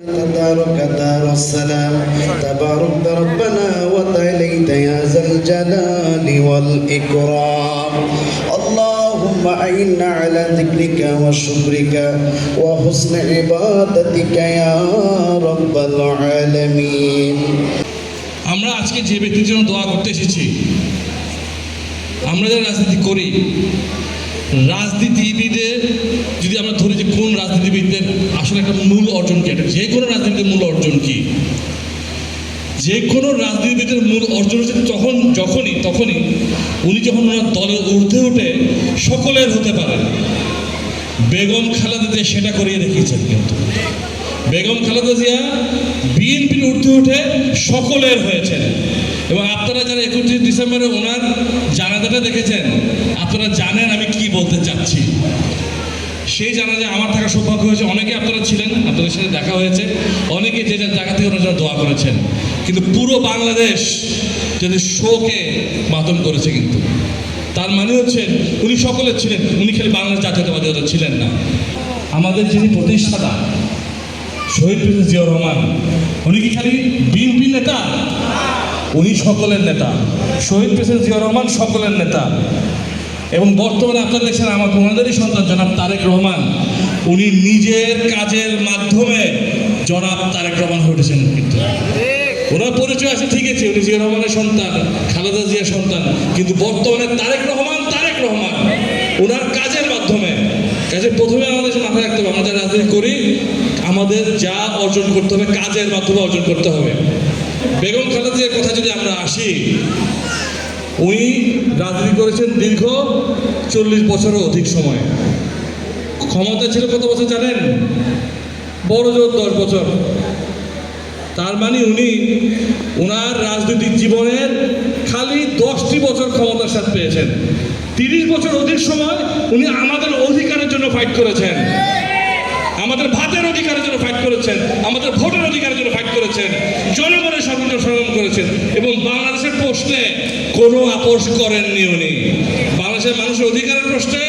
دارك دار السلام تبارك ربنا وتعاليت يا ذا الجلال والإكرام اللهم أعنا على ذكرك وشكرك وحسن عبادتك يا رب العالمين আমরা আজকে যে ব্যক্তির জন্য দোয়া করতে এসেছি আমরা যারা রাজনীতি করি রাজনীতিবিদের একটা মূল অর্জন কি? একটা যে কোনো রাজনীতির মূল অর্জন কি? যে কোনো রাজনীতিবিদের মূল অর্জন হচ্ছে তখন, যখনই, তখনই উনি যখন ওনার দলে ঊর্ধ্বে উঠে সকলের হতে পারেন বেগম খালেদা সেটা করিয়ে দেখিয়েছেন কিন্তু। বেগম খালেদা জিয়া বিএনপির ঊর্ধ্বে উঠে সকলের হয়েছেন। এবং আপনারা যারা একত্রিশ ডিসেম্বরে ওনার জানাজাটা দেখেছেন, আপনারা জানেন আমি কি বলতে সেই জানাজা আমার থাকা সৌভাগ্য হয়েছে। অনেকে আপনারা ছিলেন, আপনাদের সাথে দেখা হয়েছে। অনেকে যে যার জায়গা থেকে ওনারা দোয়া করেছেন। কিন্তু পুরো বাংলাদেশ যদি শোকে মাতম করেছে কিন্তু। তার মানে হচ্ছে, উনি সকলের ছিলেন, উনি খালি বাংলাদেশ জাতীয়তাবাদী ছিলেন না। আমাদের যিনি প্রতিষ্ঠাতা, শহীদ প্রেসিডেন্ট জিয়াউর রহমান, উনি কি খালি বিএনপি নেতা? উনি সকলের নেতা। শহীদ প্রেসিডেন্ট জিয়াউর রহমান সকলের নেতা। এবং বর্তমানে আপনারা দেখছেন আমার ওনাদেরই সন্তান, জনাব তারেক রহমান। উনি নিজের কাজের মাধ্যমে জনাব তারেক রহমান হয়ে উঠেছেন কিন্তু। ওনার পরিচয় আছে, ঠিক আছে, উনি জিয়া রহমানের সন্তান, খালেদা জিয়ার সন্তান, কিন্তু বর্তমানে তারেক রহমান তারেক রহমান। ওনার কাজের মাধ্যমে। কাজে প্রথমে আমাদের মাথায় রাখতে হবে, আমরা যারা রাজনীতি করি, আমাদের যা অর্জন করতে হবে, কাজের মাধ্যমে অর্জন করতে হবে। বেগম খালেদা জিয়ার কথা যদি আমরা আসি উনি রাজনীতি করেছেন দীর্ঘ চল্লিশ বছরও অধিক সময়। ক্ষমতা ছিল কত বছর জানেন? বড় জোর দশ বছর। তার মানে উনি ওনার রাজনৈতিক জীবনের খালি দশটি বছর ক্ষমতার সাথে পেয়েছেন। তিরিশ বছর অধিক সময় উনি আমাদের অধিকারের জন্য ফাইট করেছেন। আমাদের ভাতের অধিকারের জন্য ফাইট করেছেন। আমাদের ভোটের অধিকারের জন্য ফাইট করেছেন। জনগণের স্বাধীনতা সংগ্রাম করেছেন। এবং বাংলাদেশের প্রশ্নে কোনো আপোষ করেননি উনি। বাংলাদেশের মানুষের অধিকারের প্রশ্নে,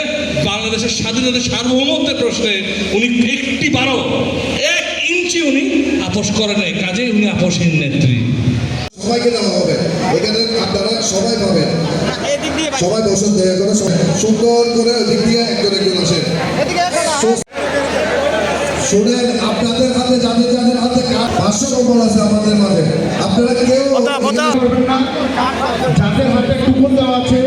বাংলাদেশের স্বাধীনতা সার্বভৌমত্বের প্রশ্নে উনি একটি বারো এক ইঞ্চি উনি আপোষ করেন নাই। কাজে উনি আপোষহীন নেত্রী। সবাইকে দেওয়া হবে। এখানে আপনারা সবাই পাবেন। সবাই বসুন, দয়া করে সুন্দর করে ওদিক দিয়ে একজন একজন আসেন। শুনেন, আপনাদের হাতে, যাদের যাদের হাতে পাঁচশো কম্বল আছে আমাদের মাঝে আপনারা কেউ কথা, কথা। যাদের হাতে কুপন দেওয়া আছে